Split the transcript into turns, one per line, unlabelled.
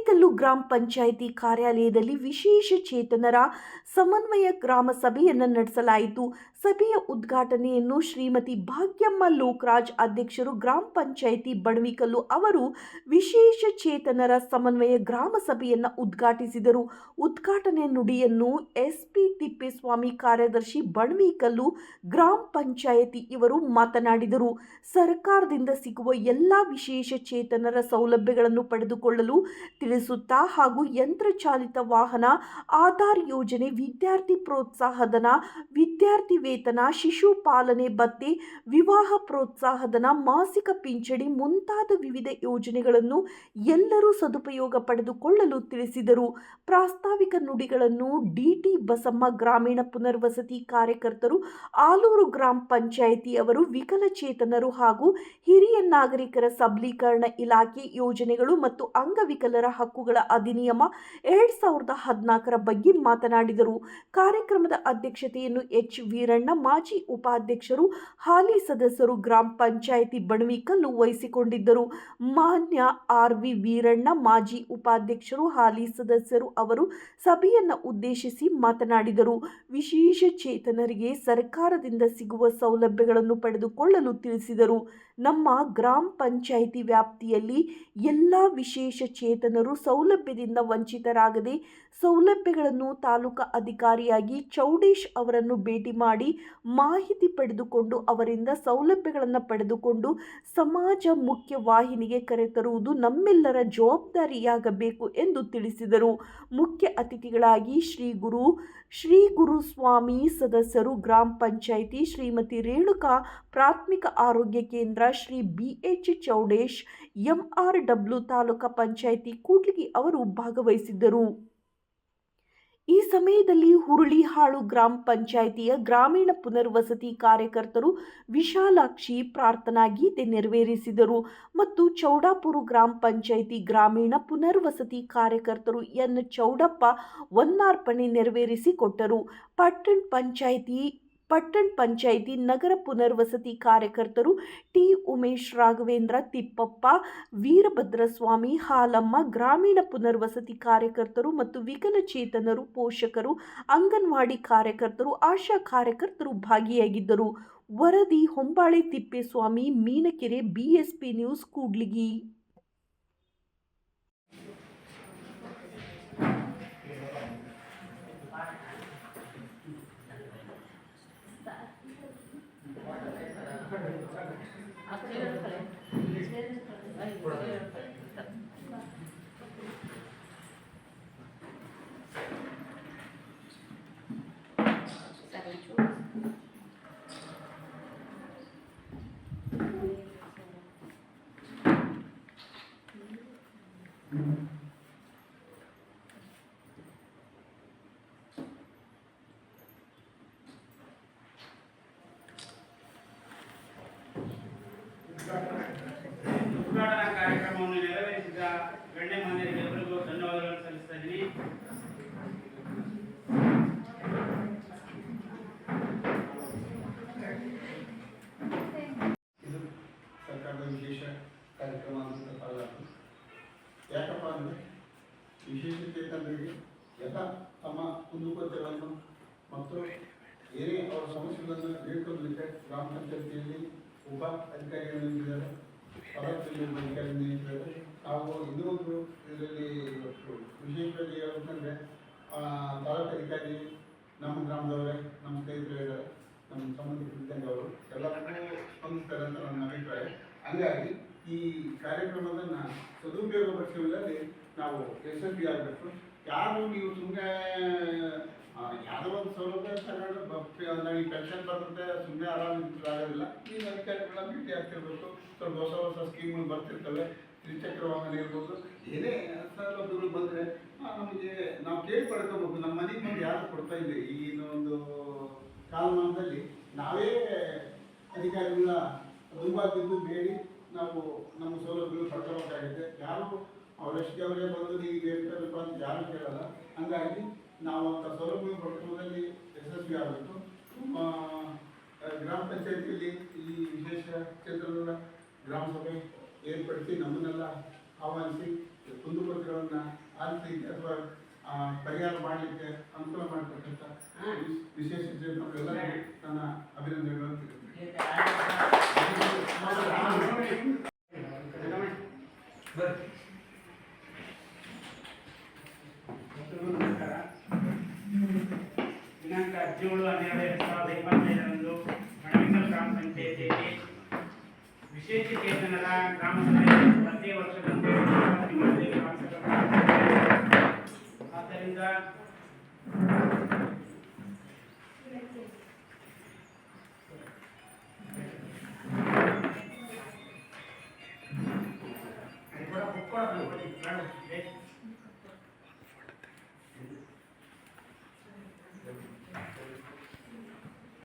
ಬಂಡ್ವಿಕಲ್ಲು ಗ್ರಾಮ ಪಂಚಾಯಿತಿ ಕಾರ್ಯಾಲಯದಲ್ಲಿ ವಿಶೇಷ ಚೇತನರ ಸಮನ್ವಯ ಗ್ರಾಮ ಸಭೆಯನ್ನು ನಡೆಸಲಾಯಿತು. ಸಭೆಯ ಉದ್ಘಾಟನೆಯನ್ನು ಶ್ರೀಮತಿ ಭಾಗ್ಯಮ್ಮ ಲೋಕರಾಜ್ ಅಧ್ಯಕ್ಷರು ಗ್ರಾಮ ಪಂಚಾಯಿತಿ ಬಣವಿಕಲ್ಲು ಅವರು ವಿಶೇಷ ಚೇತನರ ಸಮನ್ವಯ ಗ್ರಾಮ ಸಭೆಯನ್ನು ಉದ್ಘಾಟಿಸಿದರು. ಉದ್ಘಾಟನೆ ನುಡಿಯನ್ನು ಎಸ್ ಪಿ ತಿಪ್ಪೇಸ್ವಾಮಿ ಕಾರ್ಯದರ್ಶಿ ಬಣವಿಕಲ್ಲು, ಗ್ರಾಮ ಪಂಚಾಯಿತಿ ಇವರು ಮಾತನಾಡಿದರು. ಸರ್ಕಾರದಿಂದ ಸಿಗುವ ಎಲ್ಲ ವಿಶೇಷ ಚೇತನರ ಸೌಲಭ್ಯಗಳನ್ನು ಪಡೆದುಕೊಳ್ಳಲು ತಿಳಿಸುತ್ತಾ ಹಾಗೂ ಯಂತ್ರಚಾಲಿತ ವಾಹನ, ಆಧಾರ್ ಯೋಜನೆ, ವಿದ್ಯಾರ್ಥಿ ಪ್ರೋತ್ಸಾಹಧನ ವಿದ್ಯಾರ್ಥಿ ವೇತನ, ಶಿಶು ಪಾಲನೆ ಭತ್ಯೆ ವಿವಾಹ ಪ್ರೋತ್ಸಾಹಧನ, ಮಾಸಿಕ ಪಿಂಚಣಿ ಮುಂತಾದ ವಿವಿಧ ಯೋಜನೆಗಳನ್ನು ಎಲ್ಲರೂ ಸದುಪಯೋಗ ಪಡೆದುಕೊಳ್ಳಲು ತಿಳಿಸಿದರು. ಪ್ರಾಸ್ತಾವಿಕ ನುಡಿಗಳನ್ನು ಡಿಟಿ ಬಸಮ್ಮ ಗ್ರಾಮೀಣ ಪುನರ್ವಸತಿ ಕಾರ್ಯಕರ್ತರು, ಆಲೂರು ಗ್ರಾಮ ಪಂಚಾಯಿತಿ ಅವರು ವಿಕಲಚೇತನರು ಹಾಗೂ ಹಿರಿಯ ನಾಗರಿಕರ ಸಬಲೀಕರಣ ಇಲಾಖೆ ಯೋಜನೆಗಳು ಮತ್ತು ಅಂಗವಿಕಲರ ಹಕ್ಕುಗಳ ಅಧಿನಿಯಮ ಎರಡ್ ಸಾವಿರದ ಹದಿನಾಲ್ಕರ ಬಗ್ಗೆ ಮಾತನಾಡಿದರು. ಕಾರ್ಯಕ್ರಮದ ಅಧ್ಯಕ್ಷತೆಯನ್ನು ಎಚ್. ವೀರಣ್ಣ ಮಾಜಿ ಉಪಾಧ್ಯಕ್ಷರು, ಹಾಲಿ ಸದಸ್ಯರು ಗ್ರಾಮ ಪಂಚಾಯಿತಿ ಬಣವಿಕಲ್ಲು ವಹಿಸಿಕೊಂಡಿದ್ದರು. ಮಾನ್ಯ ಆರ್ ವಿ ವೀರಣ್ಣ, ಮಾಜಿ ಉಪಾಧ್ಯಕ್ಷರು, ಹಾಲಿ ಸದಸ್ಯರು ಅವರು ಸಭೆಯನ್ನು ಉದ್ದೇಶಿಸಿ ಮಾತನಾಡಿದರು. ವಿಶೇಷ ಚೇತನರಿಗೆ ಸರ್ಕಾರದಿಂದ ಸಿಗುವ ಸೌಲಭ್ಯಗಳನ್ನು ಪಡೆದುಕೊಳ್ಳಲು ತಿಳಿಸಿದರು. ನಮ್ಮ ಗ್ರಾಮ ಪಂಚಾಯಿತಿ ವ್ಯಾಪ್ತಿಯಲ್ಲಿ ಎಲ್ಲ ವಿಶೇಷ ಚೇತನರು ಸೌಲಭ್ಯದಿಂದ ವಂಚಿತರಾಗದೆ ಸೌಲಭ್ಯಗಳನ್ನು ತಾಲೂಕಾ ಅಧಿಕಾರಿಯಾಗಿ ಚೌಡೇಶ್ ಅವರನ್ನು ಭೇಟಿ ಮಾಡಿ ಮಾಹಿತಿ ಪಡೆದುಕೊಂಡು ಅವರಿಂದ ಸೌಲಭ್ಯಗಳನ್ನು ಪಡೆದುಕೊಂಡು ಸಮಾಜ ಮುಖ್ಯ ವಾಹಿನಿಗೆ ಕರೆತರುವುದು ನಮ್ಮೆಲ್ಲರ ಜವಾಬ್ದಾರಿಯಾಗಬೇಕು ಎಂದು ತಿಳಿಸಿದರು. ಮುಖ್ಯ ಅತಿಥಿಗಳಾಗಿ ಶ್ರೀ ಗುರು ಶ್ರೀ ಗುರುಸ್ವಾಮಿ ಸದಸ್ಯರು ಗ್ರಾಮ ಪಂಚಾಯಿತಿ ಶ್ರೀಮತಿ ರೇಣುಕಾ ಪ್ರಾಥಮಿಕ ಆರೋಗ್ಯ ಕೇಂದ್ರ Shri B H Chowdesh M R W taluka panchayat Kudligi ಅವರು ಭಾಗವಹಿಸಿದ್ದರು. ಈ ಸಮಯದಲ್ಲಿ ಹುರುಳಿಹಾಳು ಗ್ರಾಮ ಪಂಚಾಯಿತಿಯ ಗ್ರಾಮೀಣ ಪುನರ್ವಸತಿ ಕಾರ್ಯಕರ್ತರು ವಿಶಾಲಾಕ್ಷಿ ಪ್ರಾರ್ಥನಾ ಗೀತೆ ನೆರವೇರಿಸಿದರು ಮತ್ತು ಚೌಡಾಪುರ ಗ್ರಾಮ ಪಂಚಾಯಿತಿ ಗ್ರಾಮೀಣ ಪುನರ್ವಸತಿ ಕಾರ್ಯಕರ್ತರು ಎನ್ ಚೌಡಪ್ಪ ವನ್ನಾರ್ಪಣೆ ನೆರವೇರಿಸಿಕೊಟ್ಟರು. ಪಟ್ಟಣ ಪಂಚಾಯಿತಿ ಪಟ್ಟಣ ಪಂಚಾಯಿತಿ ನಗರ ಪುನರ್ವಸತಿ ಕಾರ್ಯಕರ್ತರು ಟಿ ಉಮೇಶ್ ರಾಘವೇಂದ್ರ ತಿಪ್ಪಪ್ಪ, ವೀರಭದ್ರಸ್ವಾಮಿ, ಹಾಲಮ್ಮ, ಗ್ರಾಮೀಣ ಪುನರ್ವಸತಿ ಕಾರ್ಯಕರ್ತರು ಮತ್ತು ವಿಕಲಚೇತನರು, ಪೋಷಕರು, ಅಂಗನವಾಡಿ ಕಾರ್ಯಕರ್ತರು, ಆಶಾ ಕಾರ್ಯಕರ್ತರು ಭಾಗಿಯಾಗಿದ್ದರು. ವರದಿ Hombale Tippeswamy, Meenakere, B S P news, Kudligi.
ಉದ್ಘಾಟನಾ ಕಾರ್ಯಕ್ರಮವನ್ನು ನೆರವೇರಿಸಿದ ಗಣ್ಯಮಾನ್ಯರಿಗೆ ಎಲ್ಲರಿಗೂ ಧನ್ಯವಾದಗಳನ್ನು ಸಲ್ಲಿಸ್ತಾ ಇದ್ದೀನಿ
ಇದು ಸರ್ಕಾರದ ವಿಶೇಷ ಕಾರ್ಯಕ್ರಮ ಅಂತ ಪಾಲ್ಗೊಳ್ಳಿ. ಯಾಕಪ್ಪ ಅಂದರೆ ವಿಶೇಷತೆ ಚೇತನರಿಗೆ ಎಲ್ಲ ತಮ್ಮ ಕುಂದುಕೊರತೆಗಳನ್ನು ಮತ್ತು ಏನೇ ಅವರ ಸಮಸ್ಯೆಗಳನ್ನು ಹೇಳ್ಕೊಳ್ಳಲಿಕ್ಕೆ ಗ್ರಾಮ ಪಂಚಾಯತಿಯಲ್ಲಿ ಉಪ ಅಧಿಕಾರಿಗಳು ಇದ್ದಾರೆ ಪದಾಧಿಕಾರಿ ಅಧಿಕಾರಿಗಳು ಇದ್ದಾರೆ ಹಾಗೂ ಇನ್ನೊಂದು ಇದರಲ್ಲಿ ವಿಶೇಷವಾಗಿ ಹೇಳ್ಬೇಕಂದ್ರೆ ತಾಲೂಕು ಅಧಿಕಾರಿ ನಮ್ಮ ಗ್ರಾಮದವರೇ ನಮ್ಮ ಸ್ನೇಹಿತರು ನಮ್ಮ ಸಂಬಂಧಿಸಿದಂಗೆ ಅವರು ಎಲ್ಲರಿಗೂ ಸ್ಪಂದಿಸ್ತಾರೆ ಅಂತ ನನ್ನ ಅಭಿಪ್ರಾಯ ಹಂಗಾಗಿ ಈ ಕಾರ್ಯಕ್ರಮದನ್ನು ಸದುಪಯೋಗ ಪಡಿಸುವುದರಲ್ಲಿ ನಾವು ಯಶಸ್ವಿ ಆಗಬೇಕು. ಯಾರು ನೀವು ಸುಮ್ಮನೆ ಯಾವುದೋ ಒಂದು ಸೌಲಭ್ಯ ತಗೊಂಡು ನನಗೆ ಪೆನ್ಷನ್ ಬರುತ್ತೆ ಸುಮ್ಮನೆ ಆರಾಮ ಆಗೋದಿಲ್ಲ. ನೀವು ಅಧಿಕಾರಿಗಳನ್ನ ಭೇಟಿ ಆಗ್ತಿರ್ಬೇಕು ಸ್ವಲ್ಪ ಹೊಸ ಹೊಸ ಸ್ಕೀಮ್ಗಳು ಬರ್ತಿರ್ತವೆ ತ್ರಿಚಕ್ರ ವಾಹನ ಇರ್ಬೋದು. ಏನೇ ಸೌಲಭ್ಯಗಳು ಬಂದರೆ ನಮಗೆ ನಾವು ಕೇಳಿ ಪಡ್ಕೋಬೇಕು. ನಮ್ಮ ಮನೆಗೆ ಬಂದು ಯಾರು ಕೊಡ್ತಾ ಇಲ್ಲ. ಈಗಿನ ಒಂದು ಕಾಲಮಾನದಲ್ಲಿ ನಾವೇ ಅಧಿಕಾರಿಗಳ ದುಂಬಾಕಿದ್ದು ಬೇಡಿ ನಾವು ನಮ್ಮ ಸೌಲಭ್ಯಗಳು ಪಡ್ಕೋಬೇಕಾಗಿದೆ ಯಾರು ಅವರಷ್ಟೇ ಅವರೇ ಬಂದು ನೀವು ಹೇಳ್ತಾರಪ್ಪ ಅಂತ ಯಾರು ಕೇಳಲ್ಲ. ಹಂಗಾಗಿ ನಾವು ಅಂತ ಸೌಲಭ್ಯ ಯಶಸ್ವಿ ಆಗಿತ್ತು ಗ್ರಾಮ ಪಂಚಾಯತಿಯಲ್ಲಿ ಈ ವಿಶೇಷ ಕ್ಷೇತ್ರದ ಗ್ರಾಮ ಸಭೆ ಏರ್ಪಡಿಸಿ ನಮ್ಮನ್ನೆಲ್ಲ ಆಹ್ವಾನಿಸಿ ಕುಂದುಕೊರತೆಗಳನ್ನು ಆಲಿಸಿ ಅಥವಾ ಪರಿಹಾರ ಮಾಡಲಿಕ್ಕೆ ಅನುಕೂಲ ಮಾಡಿಕೊಟ್ಟಂತ ವಿಶ್- ವಿಶೇಷ ಚೇತನರಿಗೆಲ್ಲರಿಗೂ ನನ್ನ ಅಭಿನಂದನೆಗಳನ್ನು
ದಿನಾಂಕ ಹದಿನೇಳು ಹನ್ನೆರಡು ಎರಡು ಸಾವಿರದ ಇಪ್ಪತ್ತೈದರಂದು ಮಣವಿಕಲ್ ಗ್ರಾಮ ಪಂಚಾಯತಿಯಲ್ಲಿ ವಿಶೇಷ ಚೇತನರ ಗ್ರಾಮ ಸಭೆ ಪ್ರತಿ ವರ್ಷದಂತೆ ನಿಮ್ಮಲ್ಲಿ ವಾರ್ಷಿಕ ಆದ್ದರಿಂದ ಅದು